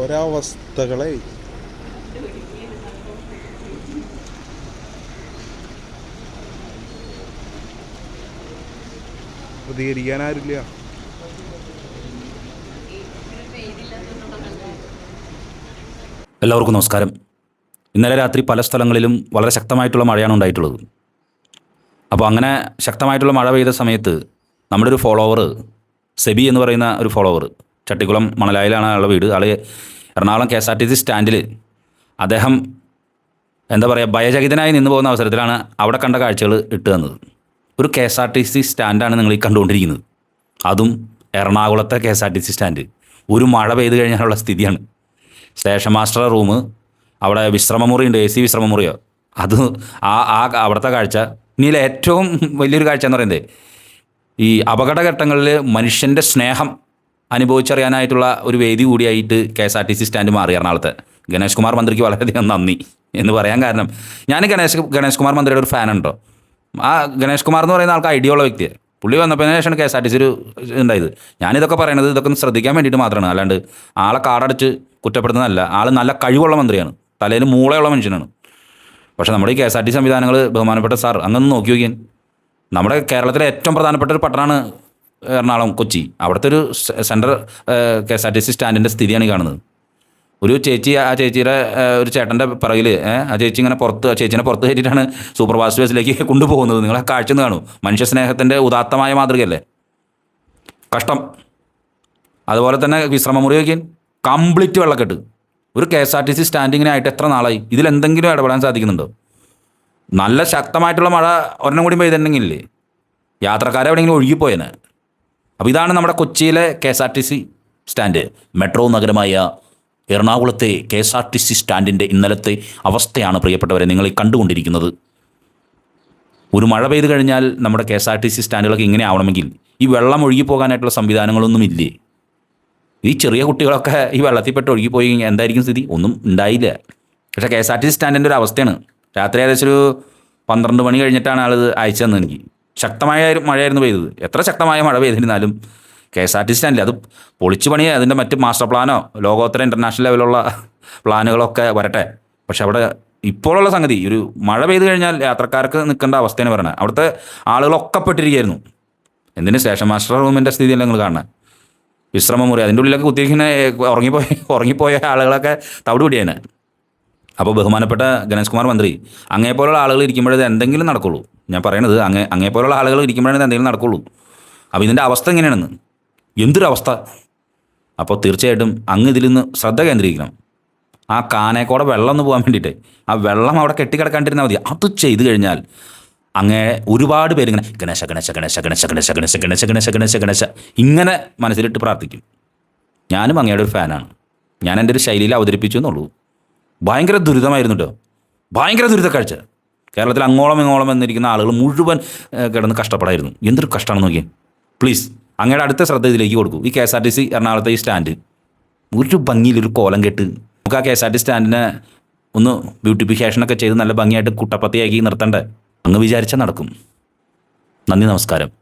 ഒരവസ്ഥകളെ പ്രതികരിക്കാൻ ആരില്ല എല്ലാവർക്കും നമസ്കാരം. ഇന്നലെ രാത്രി പല സ്ഥലങ്ങളിലും വളരെ ശക്തമായിട്ടുള്ള മഴയാണ് ഉണ്ടായിട്ടുള്ളത്. അപ്പോൾ അങ്ങനെ ശക്തമായിട്ടുള്ള മഴ പെയ്ത സമയത്ത് നമ്മുടെ ഒരു ഫോളോവർ സെബി എന്ന് പറയുന്ന ഒരു ഫോളോവർ ചട്ടിക്കുളം മണലായിലാണ് ആളുടെ വീട്. ആൾ Ernakulam K S R T C സ്റ്റാൻഡിൽ അദ്ദേഹം എന്താ പറയുക ഭയചകിതനായി നിന്ന് പോകുന്ന അവസരത്തിലാണ് അവിടെ കണ്ട കാഴ്ചകൾ ഇട്ട് തന്നത്. ഒരു K S R T C സ്റ്റാൻഡാണ് നിങ്ങൾ ഈ കണ്ടുകൊണ്ടിരിക്കുന്നത്. അതും എറണാകുളത്തെ K S R T C stand. ഒരു മഴ പെയ്ത് കഴിഞ്ഞാലുള്ള സ്ഥിതിയാണ്. സ്റ്റേഷൻ മാസ്റ്റർ റൂം അവിടെ വിശ്രമമുറി ഉണ്ട് എ സി വിശ്രമമുറിയോ? അത് ആ ആ അവിടുത്തെ കാഴ്ച. ഇനിയിലെ ഏറ്റവും വലിയൊരു കാഴ്ച എന്ന് പറയുന്നത് ഈ അപകടഘട്ടങ്ങളിൽ മനുഷ്യന്റെ സ്നേഹം അനുഭവിച്ചറിയാനായിട്ടുള്ള ഒരു വേദി കൂടിയായിട്ട് K S R T C stand മാറി എറണാകുളത്ത്. ഗണേഷ് കുമാർ മന്ത്രിക്ക് വളരെയധികം നന്ദി എന്ന് പറയാൻ കാരണം ഞാൻ ഗണേഷ് ഗണേഷ് കുമാർ മന്ത്രിയുടെ ഒരു ഫാൻ ഫാനുണ്ടോ ആ ഗണേഷ് കുമാർ എന്ന് പറയുന്ന ആൾക്ക് ഐഡിയ ഉള്ള വ്യക്തിയാണ് പുള്ളി വന്നപ്പോൾ ശേഷമാണ് K S R T C ഒരു ഉണ്ടായത് ഞാനിതൊക്കെ പറയണത് ഇതൊക്കെ ഒന്ന് ശ്രദ്ധിക്കാൻ വേണ്ടിയിട്ട് മാത്രമാണ്. അല്ലാണ്ട് ആളെ കാടടിച്ച് കുറ്റപ്പെടുത്തുന്നതല്ല. ആൾ നല്ല കഴിവുള്ള മന്ത്രിയാണ്. തലയിൽ മൂളയുള്ള മനുഷ്യനാണ്. പക്ഷേ നമ്മുടെ ഈ കെ എസ് ആർ ടി സംവിധാനങ്ങൾ ബഹുമാനപ്പെട്ട സാർ അങ്ങൊന്ന് നോക്കി നോക്കിയാൽ നമ്മുടെ കേരളത്തിലെ ഏറ്റവും പ്രധാനപ്പെട്ട ഒരു പട്ടണമാണ് എറണാകുളം കൊച്ചി. അവിടുത്തെ ഒരു central K S R T C സ്റ്റാൻഡിന്റെ സ്ഥിതിയാണ് കാണുന്നത്. ഒരു ചേച്ചി ആ ചേച്ചിയുടെ ഒരു ചേട്ടന്റെ പിറകിൽ ആ ചേച്ചി ഇങ്ങനെ പുറത്ത് ആ ചേച്ചിനെ പുറത്ത് കയറ്റിയിട്ടാണ് സൂപ്പർ ഫാസ്റ്റ് കൊണ്ടുപോകുന്നത്. നിങ്ങൾ ആ കാഴ്ച കാണും. മനുഷ്യ സ്നേഹത്തിന്റെ ഉദാത്തമായ മാതൃകയല്ലേ? കഷ്ടം. അതുപോലെ തന്നെ വിശ്രമമുറി വയ്ക്കാൻ കംപ്ലീറ്റ് വെള്ളക്കെട്ട്. ഒരു K S R T C സ്റ്റാൻഡിങ്ങിനായിട്ട് എത്ര നാളായി? ഇതിലെന്തെങ്കിലും ഇടപെടാൻ സാധിക്കുന്നുണ്ടോ? നല്ല ശക്തമായിട്ടുള്ള മഴ ഒരെണ്ണം കൂടി പെയ്തിട്ടുണ്ടെങ്കിലേ. യാത്രക്കാരെ എവിടെയെങ്കിലും ഒഴുകിപ്പോയേനെ. അപ്പോൾ ഇതാണ് നമ്മുടെ കൊച്ചിയിലെ K S R T C stand. Metro നഗരമായ എറണാകുളത്തെ K S R T C സ്റ്റാൻഡിന്റെ ഇന്നലത്തെ അവസ്ഥയാണ് പ്രിയപ്പെട്ടവരെ നിങ്ങൾ കണ്ടുകൊണ്ടിരിക്കുന്നത്. ഒരു മഴ പെയ്ത് കഴിഞ്ഞാൽ നമ്മുടെ K S R T C സ്റ്റാൻഡുകളൊക്കെ ഇങ്ങനെ ആവണമെങ്കിൽ ഈ വെള്ളം ഒഴുകി പോകാനായിട്ടുള്ള സംവിധാനങ്ങളൊന്നും ഇല്ലേ? ഈ ചെറിയ കുട്ടികളൊക്കെ ഈ വെള്ളത്തിൽപ്പെട്ട് ഒഴുകിപ്പോയി എന്തായിരിക്കും സ്ഥിതി? ഒന്നും ഉണ്ടായില്ല. പക്ഷേ K S R T C സ്റ്റാൻഡിന്റെ ഒരു അവസ്ഥയാണ്. രാത്രി ഏകദേശം ഒരു പന്ത്രണ്ട് മണി കഴിഞ്ഞിട്ടാണ് ആളത് അയച്ചു തന്നത് എനിക്ക് ശക്തമായ മഴയായിരുന്നു പെയ്തത്. എത്ര ശക്തമായ മഴ പെയ്തിരുന്നാലും K S R T C സ്റ്റാൻഡിൽ അത് പൊളിച്ചു പണി അതിന്റെ മറ്റ് മാസ്റ്റർ പ്ലാനോ ലോകോത്തര ഇന്റർനാഷണൽ ലെവലുള്ള പ്ലാനുകളൊക്കെ വരട്ടെ. പക്ഷെ അവിടെ ഇപ്പോഴുള്ള സംഗതി ഒരു മഴ പെയ്തു കഴിഞ്ഞാൽ യാത്രക്കാർക്ക് നിൽക്കേണ്ട അവസ്ഥയാണ് പറയുന്നത്. അവിടുത്തെ ആളുകളൊക്കെ പെട്ടിരിക്കുകയായിരുന്നു. എന്തിന് സ്റ്റേഷൻ മാസ്റ്റർ റൂമിന്റെ സ്ഥിതിയല്ല നിങ്ങൾ കാണുന്നത് വിശ്രമം മുറി അതിന്റെ ഉള്ളിലൊക്കെ കുത്തിയിരിക്കുന്ന ഉറങ്ങിപ്പോയ ഉറങ്ങിപ്പോയ ആളുകളൊക്കെ തവിട് പിടിയാണ് അപ്പോൾ ബഹുമാനപ്പെട്ട ഗണേഷ് കുമാർ മന്ത്രി അങ്ങേപ്പോലുള്ള ആളുകൾ ഇരിക്കുമ്പോഴത് എന്തെങ്കിലും നടക്കുള്ളൂ. ഞാൻ പറയണത് അങ്ങേ പോലുള്ള ആളുകൾ ഇരിക്കുമ്പോഴാണ് എന്തെങ്കിലും നടക്കുള്ളൂ. അപ്പോൾ ഇതിന്റെ അവസ്ഥ എങ്ങനെയാണെന്ന്? എന്തൊരു അവസ്ഥ അപ്പോൾ തീർച്ചയായിട്ടും അങ്ങ് ഇതിൽ നിന്ന് ശ്രദ്ധ കേന്ദ്രീകരിക്കണം. ആ കാനേക്കോടെ വെള്ളം ഒന്ന് പോകാൻ വേണ്ടിയിട്ട് ആ വെള്ളം അവിടെ കെട്ടിക്കിടക്കാണ്ടിരുന്നാൽ മതി. അത് ചെയ്തു കഴിഞ്ഞാൽ അങ്ങേ ഒരുപാട് പേര് ഇങ്ങനെ ഗണേശ ഗണേശ ഗണേശ ഗണേശ ഗണേശ ഗണേശ ഗണേശ ഗണേശ ഗണേശ ഗണേശ ഇങ്ങനെ മനസ്സിലിട്ട് പ്രാർത്ഥിക്കും. ഞാനും അങ്ങയുടെ ഒരു ഫാനാണ്. ഞാൻ എന്റെ ഒരു ശൈലിയിൽ അവതരിപ്പിച്ചു എന്നുള്ളൂ. ഭയങ്കര ദുരിതമായിരുന്നു കേട്ടോ ഭയങ്കര ദുരിത കാഴ്ച കേരളത്തിൽ അങ്ങോളം ഇങ്ങോളം എന്നിരിക്കുന്ന ആളുകൾ മുഴുവൻ കിടന്ന് കഷ്ടപ്പെടായിരുന്നു. എന്തൊരു കഷ്ടമാണെന്ന് നോക്കിയേ. പ്ലീസ് അങ്ങയുടെ അടുത്ത ശ്രദ്ധ ഇതിലേക്ക് കൊടുക്കൂ. ഈ K S R T C എറണാകുളത്തെ ഈ സ്റ്റാൻഡ്. ഒരു ഭംഗിയിൽ ഒരു കോലം കെട്ട് നമുക്ക് ആ കെ എസ് ആർ ടി സ്റ്റാൻഡിനെ ഒന്ന് ബ്യൂട്ടിഫിക്കേഷനൊക്കെ ചെയ്ത് നല്ല ഭംഗിയായിട്ട് കുട്ടപ്പത്തിയാക്കി നിർത്തണ്ടേ? അങ്ങ് വിചാരിച്ചാൽ നടക്കും. നന്ദി നമസ്കാരം.